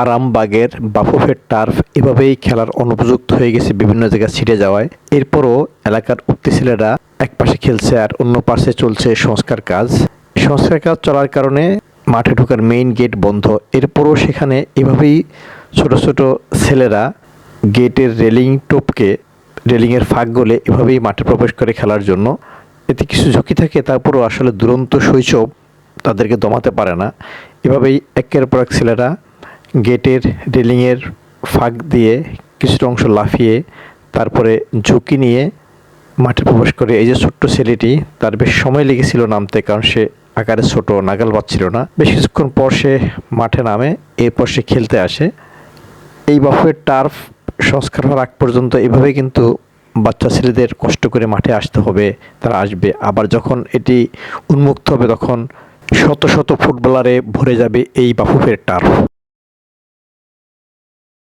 আরামবাগের বাফুফের টার্ফ এভাবেই খেলার অনুপযুক্ত হয়ে গেছে বিভিন্ন জায়গায় ছিটে যাওয়ায়। এরপরও এলাকার উক্তি ছেলেরা এক পাশে খেলছে আর অন্য পাশে চলছে সংস্কার কাজ। সংস্কার কাজ চলার কারণে মাঠে ঢোকার মেইন গেট বন্ধ। এরপরও সেখানে এভাবেই ছোট ছোট ছেলেরা গেটের রেলিং টোপকে, রেলিংয়ের ফাঁক গলে এভাবেই মাঠে প্রবেশ করে খেলার জন্য। এতে কিছু ঝুঁকি থাকে, তারপরও আসলে দুরন্ত শৈশব তাদেরকে দমাতে পারে না। এভাবেই একের পর এক ছেলেরা গেটের রেলিংয়ের ফাঁক দিয়ে কিছুটা অংশ লাফিয়ে তারপরে ঝুঁকি নিয়ে মাঠে প্রবেশ করে। এই যে ছোট্ট ছেলেটি, তার বেশ সময় লেগেছিল নামতে কারণ সে আকারে ছোট, নাগাল পাচ্ছিল না। বেশ কিছুক্ষণ পর সে মাঠে নামে, এরপর সে খেলতে আসে। এই বাফুয়ের টার্ফ সংস্কার হওয়ার আগ পর্যন্ত এভাবে কিন্তু বাচ্চা ছেলেদের কষ্ট করে মাঠে আসতে হবে, তারা আসবে। আবার যখন এটি উন্মুক্ত হবে, তখন শত শত ফুটবলারে ভরে যাবে এই বাফুফের টার্ফ।